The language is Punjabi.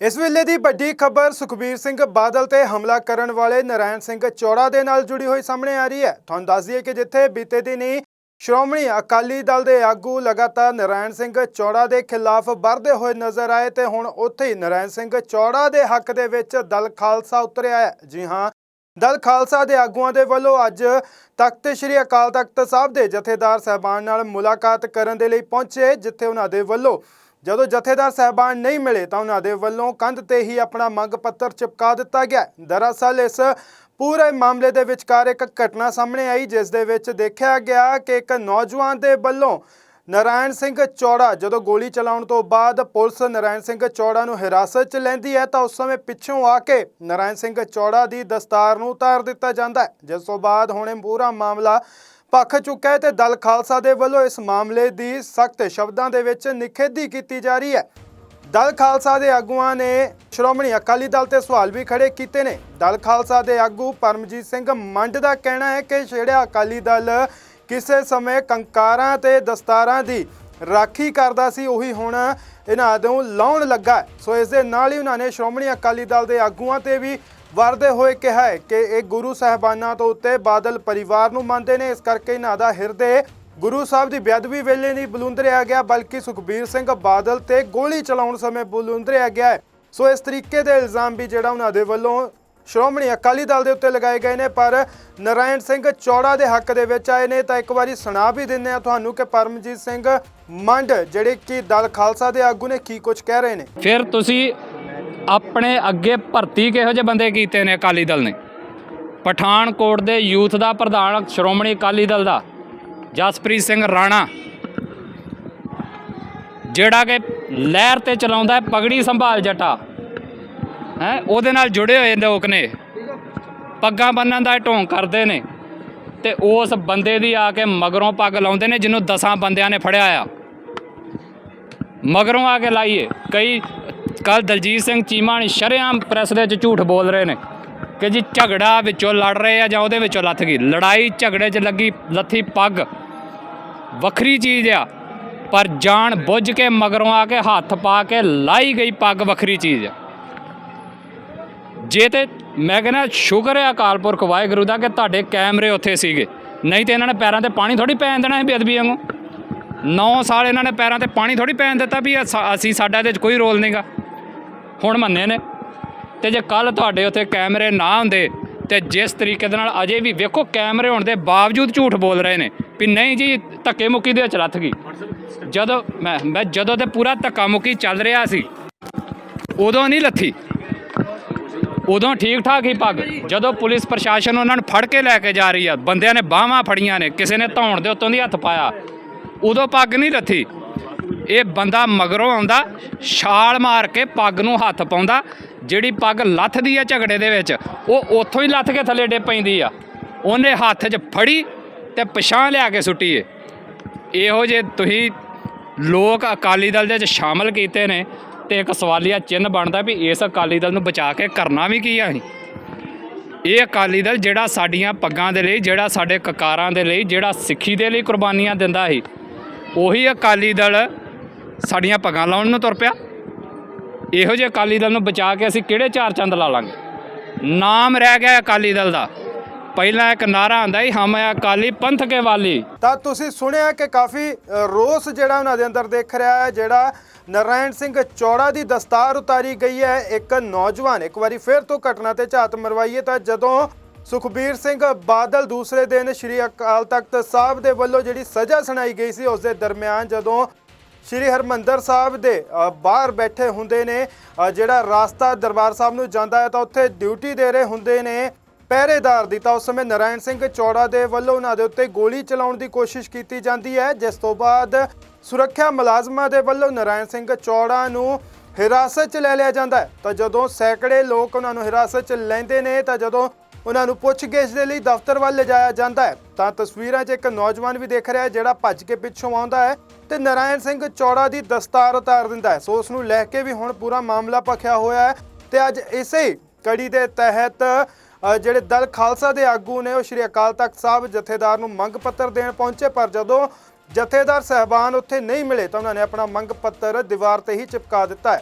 ਇਸ ਵੇਲੇ ਦੀ ਵੱਡੀ ਖਬਰ ਸੁਖਬੀਰ ਸਿੰਘ ਬਾਦਲ ਤੇ ਹਮਲਾ ਕਰਨ ਵਾਲੇ ਨਰਾਇਣ ਸਿੰਘ ਚੌੜਾ ਦੇ ਨਾਲ ਜੁੜੀ ਹੋਈ ਸਾਹਮਣੇ ਆ ਰਹੀ ਹੈ। ਤੁਹਾਨੂੰ ਦੱਸ ਦਈਏ ਕਿ ਜਿੱਥੇ ਬੀਤੇ ਦਿਨ ਹੀ ਸ਼੍ਰੋਮਣੀ ਅਕਾਲੀ ਦਲ ਦੇ ਆਗੂ ਲਗਾਤਾਰ ਨਰਾਇਣ ਸਿੰਘ ਚੌੜਾ ਦੇ ਖਿਲਾਫ ਵਰਦੇ ਹੋਏ ਨਜ਼ਰ ਆਏ ਤੇ ਹੁਣ ਉੱਥੇ ਹੀ ਨਰਾਇਣ ਸਿੰਘ ਚੌੜਾ ਦੇ ਹੱਕ ਦੇ ਵਿੱਚ ਦਲ ਖਾਲਸਾ ਉਤਰਿਆ ਹੈ। ਜੀ ਹਾਂ, ਦਲ ਖਾਲਸਾ ਦੇ ਆਗੂਆਂ ਦੇ ਵੱਲੋਂ ਅੱਜ ਤਖਤ ਸ੍ਰੀ ਅਕਾਲ ਤਖਤ ਸਾਹਿਬ ਦੇ ਜਥੇਦਾਰ ਸਹਿਬਾਨ ਨਾਲ ਮੁਲਾਕਾਤ ਕਰਨ ਦੇ ਲਈ ਪਹੁੰਚੇ, ਜਿੱਥੇ ਉਹਨਾਂ ਦੇ ਵੱਲੋਂ ਜਦੋਂ ਜਥੇਦਾਰ ਸਹਿਬਾਨ ਨਹੀਂ ਮਿਲੇ ਤਾਂ ਉਹਨਾਂ ਦੇ ਵੱਲੋਂ ਕੰਧ ਤੇ ਹੀ ਆਪਣਾ ਮੰਗ ਪੱਤਰ ਚਿਪਕਾ ਦਿੱਤਾ ਗਿਆ। ਦਰਅਸਲ ਇਸ ਪੂਰੇ ਮਾਮਲੇ ਦੇ ਵਿਚਕਾਰ ਇੱਕ ਘਟਨਾ ਸਾਹਮਣੇ ਆਈ, ਜਿਸ ਦੇ ਵਿੱਚ ਦੇਖਿਆ ਗਿਆ ਕਿ ਇੱਕ ਨੌਜਵਾਨ ਦੇ ਵੱਲੋਂ ਨਰਾਇਣ ਸਿੰਘ ਚੌੜਾ ਜਦੋਂ ਗੋਲੀ ਚਲਾਉਣ ਤੋਂ ਬਾਅਦ ਪੁਲਿਸ ਨਰਾਇਣ ਸਿੰਘ ਚੌੜਾ ਨੂੰ ਹਿਰਾਸਤ 'ਚ ਲੈਂਦੀ ਹੈ, ਤਾਂ ਉਸ ਸਮੇਂ ਪਿੱਛੋਂ ਆ ਕੇ ਨਰਾਇਣ ਸਿੰਘ ਚੌੜਾ ਦੀ ਦਸਤਾਰ ਨੂੰ ਉਤਾਰ ਦਿੱਤਾ ਜਾਂਦਾ ਹੈ। ਜਿਸ ਤੋਂ ਬਾਅਦ ਹੁਣ ਇਹ ਪੂਰਾ ਮਾਮਲਾ ਪੱਖ ਚੁੱਕਾ ਹੈ ਤੇ ਦਲ ਖਾਲਸਾ ਦੇ ਵੱਲੋਂ ਇਸ ਮਾਮਲੇ ਦੀ ਸਖਤ ਸ਼ਬਦਾਂ ਦੇ ਵਿੱਚ ਨਿਖੇਧੀ ਕੀਤੀ ਜਾ ਰਹੀ ਹੈ। ਦਲ ਖਾਲਸਾ ਦੇ ਆਗੂਆਂ ਨੇ ਸ਼੍ਰੋਮਣੀ ਅਕਾਲੀ ਦਲ ਤੇ ਸਵਾਲ ਵੀ ਖੜੇ ਕੀਤੇ ਨੇ। ਦਲ ਖਾਲਸਾ ਦੇ ਆਗੂ ਪਰਮਜੀਤ ਸਿੰਘ ਮੰਡ ਦਾ ਕਹਿਣਾ ਹੈ ਕਿ ਜਿਹੜਾ ਅਕਾਲੀ ਦਲ ਕਿਸੇ ਸਮੇਂ ਕੰਕਾਰਾਂ ਤੇ ਦਸਤਾਰਾਂ ਦੀ ਰਾਖੀ ਕਰਦਾ ਸੀ, ਉਹੀ ਹੁਣ ਇਹਨਾਂ ਨੂੰ ਲਾਉਣ ਲੱਗਾ ਸੋ ਇਸ ਦੇ ਨਾਲ ਹੀ ਉਹਨਾਂ ਨੇ ਸ਼੍ਰੋਮਣੀ ਅਕਾਲੀ ਦਲ ਦੇ ਆਗੂਆਂ ਤੇ ਵੀ ਵਰਦੇ ਹੋਏ ਕਿਹਾ ਹੈ ਕਿ ਇਹ ਗੁਰੂ ਸਾਹਿਬਾਨਾਂ ਤੋਂ ਉੱਤੇ ਬਾਦਲ ਪਰਿਵਾਰ ਨੂੰ ਮੰਨਦੇ ਨੇ। ਇਸ ਕਰਕੇ ਇਹਨਾਂ ਦਾ ਹਿਰਦੇ ਗੁਰੂ ਸਾਹਿਬ ਦੀ ਬੇਅਦਬੀ ਵੇਲੇ ਨਹੀਂ ਬਲੁੰਦਰਿਆ ਗਿਆ, ਬਲਕਿ ਸੁਖਬੀਰ ਸਿੰਘ ਬਾਦਲ ਤੇ ਗੋਲੀ ਚਲਾਉਣ ਸਮੇਂ ਬਲੁੰਦਰਿਆ ਗਿਆ ਸੋ ਇਸ ਤਰੀਕੇ ਦੇ ਇਲਜ਼ਾਮ ਵੀ ਜਿਹੜਾ ਉਹਨਾਂ ਦੇ ਵੱਲੋਂ ਸ਼੍ਰੋਮਣੀ ਅਕਾਲੀ ਦਲ ਦੇ ਉੱਤੇ ਲਗਾਏ ਗਏ ਨੇ, ਪਰ ਨਰਾਇਣ ਸਿੰਘ ਚੌੜਾ ਦੇ ਹੱਕ ਦੇ ਵਿੱਚ ਆਏ ਨੇ। ਤਾਂ ਇੱਕ ਵਾਰੀ ਸੁਣਾ ਵੀ ਦਿੰਦੇ ਆ ਤੁਹਾਨੂੰ ਕਿ ਪਰਮਜੀਤ ਸਿੰਘ ਮੰਡ, ਜਿਹੜੇ ਕਿ ਦਲ ਖਾਲਸਾ ਦੇ ਆਗੂ ਨੇ, ਕੀ ਕੁਝ ਕਹਿ ਰਹੇ ਨੇ? ਫਿਰ ਤੁਸੀਂ ਆਪਣੇ ਅੱਗੇ ਭਰਤੀ ਕਿਹੋ ਜਿਹੇ ਬੰਦੇ ਕੀਤੇ ਨੇ ਅਕਾਲੀ ਦਲ ਨੇ? ਪਠਾਨਕੋਟ ਦੇ ਯੂਥ ਦਾ ਪ੍ਰਧਾਨ ਸ਼੍ਰੋਮਣੀ ਅਕਾਲੀ ਦਲ ਦਾ, ਜਸਪ੍ਰੀਤ ਸਿੰਘ ਰਾਣਾ। ਜਿਹੜਾ ਕਿ ਲਹਿਰ ਤੇ ਚਲਾਉਂਦਾ ਹੈ, ਪਗੜੀ ਸੰਭਾਲ ਜਟਾ। ਹੈ, ਉਹਦੇ ਨਾਲ ਜੁੜੇ ਹੋਏ ਲੋਕ ਨੇ। ਪੱਗਾਂ ਬੰਨਣ ਦਾ ਇਹ ਢੋਂਗ ਕਰਦੇ ਨੇ। ਤੇ ਉਸ ਬੰਦੇ ਦੀ ਆ ਕੇ ਮਗਰੋਂ ਪੱਗ ਲਾਉਂਦੇ ਨੇ, ਜਿਹਨੂੰ ਦਸਾਂ ਬੰਦਿਆਂ ਨੇ ਫੜਿਆ ਆ। ਮਗਰੋਂ ਆ ਕੇ ਲਾਈਏ। ਕਈ ਕੱਲ ਦਲਜੀਤ ਸਿੰਘ ਚੀਮਾ ਨੇ ਸ਼ਰੇਆਮ ਪ੍ਰੈਸ ਦੇ ਵਿੱਚ ਝੂਠ ਬੋਲ ਰਹੇ ਨੇ ਕਿ ਜੀ ਝਗੜਾ ਵਿੱਚੋਂ ਲੜ ਰਹੇ ਆ ਜਾਂ ਉਹਦੇ ਵਿੱਚੋਂ ਲੱਥ ਗਈ। ਲੜਾਈ ਝਗੜੇ 'ਚ ਲੱਗੀ, ਲੱਥੀ ਪੱਗ। ਵੱਖਰੀ ਚੀਜ਼ ਆ, ਪਰ ਜਾਣ ਬੁੱਝ ਕੇ ਮਗਰੋਂ ਆ ਕੇ ਹੱਥ ਪਾ ਕੇ ਲਾਈ ਗਈ ਪੱਗ ਵੱਖਰੀ ਚੀਜ਼ ਆ। ਜੇ ਤੇ ਮੈਂ ਕਹਿੰਦਾ ਸ਼ੁਕਰ ਹੈ ਅਕਾਲ ਪੁਰਖ ਵਾਹਿਗੁਰੂ ਦਾ ਕਿ ਤੁਹਾਡੇ ਕੈਮਰੇ ਉੱਥੇ ਸੀਗੇ। ਨਹੀਂ ਤੇ ਇਹਨਾਂ ਨੇ ਪੈਰਾਂ ਤੇ ਪਾਣੀ ਥੋੜੀ ਪੈਣ ਦੇਣਾ ਸੀ ਬੇਅਦਬੀ ਵਾਂਗੂ। 9 ਸਾਲ ਇਹਨਾਂ ਨੇ ਪੈਰਾਂ ਤੇ ਪਾਣੀ ਥੋੜੀ ਪੈਣ ਦਿੱਤਾ ਵੀ ਅਸੀਂ ਸਾਡਾ ਇਹਦੇ 'ਚ ਕੋਈ ਰੋਲ ਨਹੀਂਗਾ ਹੁਣ ਮੰਨੇ ਨੇ। ਤੇ ਜੇ ਕੱਲ ਤੁਹਾਡੇ ਉੱਥੇ ਕੈਮਰੇ ਨਾ ਹੁੰਦੇ ਤੇ ਜਿਸ ਤਰੀਕੇ ਦੇ ਨਾਲ ਅਜੇ ਵੀ ਵੇਖੋ ਕੈਮਰੇ ਹੋਣ ਦੇ ਬਾਵਜੂਦ ਝੂਠ ਬੋਲ ਰਹੇ ਨੇ ਵੀ ਨਹੀਂ ਜੀ, ਧੱਕੇ ਮੁੱਕੀ ਦੇ ਵਿੱਚ ਲੱਥ ਗਈ। ਜਦੋਂ ਮੈਂ ਮੈਂ ਜਦੋਂ ਤੇ ਪੂਰਾ ਧੱਕਾ ਮੁੱਕੀ ਚੱਲ ਰਿਹਾ ਸੀ, ਉਦੋਂ ਨਹੀਂ ਲੱਥੀ। ਉਦੋਂ ਠੀਕ ਠਾਕ ਹੀ ਪੱਗ ਜਦੋਂ ਪੁਲਿਸ ਪ੍ਰਸ਼ਾਸਨ ਉਹਨਾਂ ਨੂੰ ਫੜ ਕੇ ਲੈ ਕੇ ਜਾ ਰਹੀ ਆ, ਬੰਦਿਆਂ ਨੇ ਬਾਹਾਂ ਫੜੀਆਂ ਨੇ, ਕਿਸੇ ਨੇ ਧੌਣ ਦੇ ਉੱਤੋਂ ਦੀ ਹੱਥ ਪਾਇਆ। ਉਦੋਂ ਪੱਗ ਨਹੀਂ ਲੱਥੀ। ਇਹ ਬੰਦਾ ਮਗਰੋਂ ਆਉਂਦਾ, ਛਾਲ ਮਾਰ ਕੇ ਪੱਗ ਨੂੰ ਹੱਥ ਪਾਉਂਦਾ, ਜਿਹੜੀ ਪੱਗ ਲੱਥਦੀ ਆ ਝਗੜੇ ਦੇ ਵਿੱਚ, ਉਹ ਉੱਥੋਂ ਹੀ ਲੱਥ ਕੇ ਥੱਲੇ ਡੇ ਪੈਂਦੀ ਆ। ਉਹਨੇ ਹੱਥ 'ਚ ਫੜੀ ਤੇ ਪਛਾਣ ਲਿਆ ਕੇ ਸੁੱਟੀ ਏ। ਇਹੋ ਜੇ ਤੁਸੀਂ ਲੋਕ ਅਕਾਲੀ ਦਲ ਦੇ ਵਿੱਚ ਸ਼ਾਮਲ ਕੀਤੇ ਨੇ ਤੇ ਇੱਕ ਸਵਾਲੀਆ ਚਿੰਨ੍ਹ ਬਣਦਾ ਵੀ ਇਸ ਅਕਾਲੀ ਦਲ ਨੂੰ ਬਚਾ ਕੇ ਕਰਨਾ ਵੀ ਕੀ ਆ ਇਹ ਅਕਾਲੀ ਦਲ ਜਿਹੜਾ ਸਾਡੀਆਂ ਪੱਗਾਂ ਦੇ ਲਈ, ਜਿਹੜਾ ਸਾਡੇ ਕਕਾਰਾਂ ਦੇ ਲਈ, ਜਿਹੜਾ ਸਿੱਖੀ ਦੇ ਲਈ ਕੁਰਬਾਨੀਆਂ ਦਿੰਦਾ ਸੀ, ਉਹੀ ਅਕਾਲੀ ਦਲ ਸਾਡੀਆਂ ਪੱਗਾਂ ਲਾਉਣ ਨੂੰ ਤੁਰ ਪਿਆ। ਇਹੋ ਜਿਹੇ ਅਕਾਲੀ ਦਲ ਨੂੰ ਬਚਾ ਕੇ ਅਸੀਂ ਕਿਹੜੇ ਚਾਰ ਚੰਦ ਲਾ ਲਾਂਗੇ? ਨਾਮ ਰਹਿ ਗਿਆ ਅਕਾਲੀ ਦਲ ਦਾ। ਪਹਿਲਾਂ ਇੱਕ ਨਾਰਾ ਆਂਦਾ ਸੀ, ਹਮ ਅਕਾਲੀ ਪੰਥ ਕੇ ਵਾਲੀ। ਤਾਂ ਤੁਸੀਂ ਸੁਣਿਆ ਕਿ ਕਾਫੀ ਰੋਸ ਜਿਹੜਾ ਉਹਨਾਂ ਦੇ ਅੰਦਰ ਦੇਖ ਰਿਹਾ ਹੈ, ਜਿਹੜਾ ਨਰਾਇਣ ਸਿੰਘ ਚੌੜਾ ਦੀ ਦਸਤਾਰ ਉਤਾਰੀ ਗਈ ਹੈ। ਇੱਕ ਨੌਜਵਾਨ ਇੱਕ ਵਾਰੀ ਫਿਰ ਤੋਂ ਘਟਨਾ ਤੇ ਝਾਤ ਮਰਵਾਈਏ ਤਾਂ ਜਦੋਂ ਸੁਖਬੀਰ ਸਿੰਘ ਬਾਦਲ ਦੂਸਰੇ ਦਿਨ ਸ਼੍ਰੀ ਅਕਾਲ ਤਖਤ ਸਾਹਿਬ ਦੇ ਵੱਲੋਂ ਜਿਹੜੀ ਸਜ਼ਾ ਸੁਣਾਈ ਗਈ ਸੀ, ਉਸ ਦੇ ਦਰਮਿਆਨ ਜਦੋਂ ਸ਼੍ਰੀ ਹਰਮੰਦਰ ਸਾਹਿਬ ਦੇ ਬਾਹਰ ਬੈਠੇ ਹੁੰਦੇ ਨੇ। ਜਿਹੜਾ ਰਾਸਤਾ ਦਰਬਾਰ ਸਾਹਿਬ ਨੂੰ ਜਾਂਦਾ ਹੈ, ਤਾਂ ਉੱਥੇ ਡਿਊਟੀ ਦੇ ਰਹੇ ਹੁੰਦੇ ਨੇ। ਪਹਿਰੇਦਾਰ ਦੀ ਤਾਂ ਉਸ ਸਮੇਂ ਨਰਾਇਣ ਸਿੰਘ ਚੌੜਾ ਦੇ ਵੱਲੋਂ ਉਹਨਾਂ ਦੇ ਉੱਤੇ ਗੋਲੀ ਚਲਾਉਣ ਦੀ ਕੋਸ਼ਿਸ਼ ਕੀਤੀ ਜਾਂਦੀ ਹੈ। ਜਿਸ ਤੋਂ ਬਾਅਦ ਸੁਰੱਖਿਆ ਮੁਲਾਜ਼ਮਾਂ ਦੇ ਵੱਲੋਂ ਨਰਾਇਣ ਸਿੰਘ ਚੌੜਾ ਨੂੰ ਹਿਰਾਸਤ 'ਚ ਲੈ ਲਿਆ ਜਾਂਦਾ ਤਾਂ ਜਦੋਂ ਸੈਂਕੜੇ ਲੋਕ ਉਹਨਾਂ ਨੂੰ ਹਿਰਾਸਤ 'ਚ ਲੈਂਦੇ ਨੇ, ਤਾਂ ਜਦੋਂ ਉਹਨਾਂ ਨੂੰ ਪੁੱਛਗਿੱਛ ਦੇ ਲਈ ਦਫ਼ਤਰ ਵੱਲ ਲਿਜਾਇਆ ਜਾਂਦਾ ਹੈ। ਤਾਂ ਤਸਵੀਰਾਂ 'ਚ ਇੱਕ ਨੌਜਵਾਨ ਵੀ ਦੇਖ ਰਿਹਾ ਹੈ, ਜਿਹੜਾ ਭੱਜ ਕੇ ਪਿੱਛੋਂ ਆਉਂਦਾ ਹੈ ਤੇ ਨਰਾਇਣ ਸਿੰਘ ਚੌੜਾ ਦੀ ਦਸਤਾਰ ਉਤਾਰ ਦਿੰਦਾ ਹੈ। ਸੋ ਉਸ ਨੂੰ ਲੈ ਕੇ ਵੀ ਹੁਣ ਪੂਰਾ ਮਾਮਲਾ ਭਖਿਆ ਹੋਇਆ ਹੈ ਤੇ ਅੱਜ ਇਸੇ ਕੜੀ ਦੇ ਤਹਿਤ ਜਿਹੜੇ ਦਲ ਖਾਲਸਾ ਦੇ ਆਗੂ ਨੇ ਉਹ ਸ਼੍ਰੀ ਅਕਾਲ ਤਖਤ ਸਾਹਿਬ ਜਥੇਦਾਰ ਨੂੰ ਮੰਗ ਪੱਤਰ ਦੇਣ ਪਹੁੰਚੇ, ਪਰ ਜਦੋਂ ਜਥੇਦਾਰ ਸਹਿਬਾਨ ਉੱਥੇ ਨਹੀਂ ਮਿਲੇ ਤਾਂ ਉਹਨਾਂ ਨੇ ਆਪਣਾ ਮੰਗ ਪੱਤਰ ਦੀਵਾਰ ਤੇ ਹੀ ਚਿਪਕਾ ਦਿੱਤਾ ਹੈ।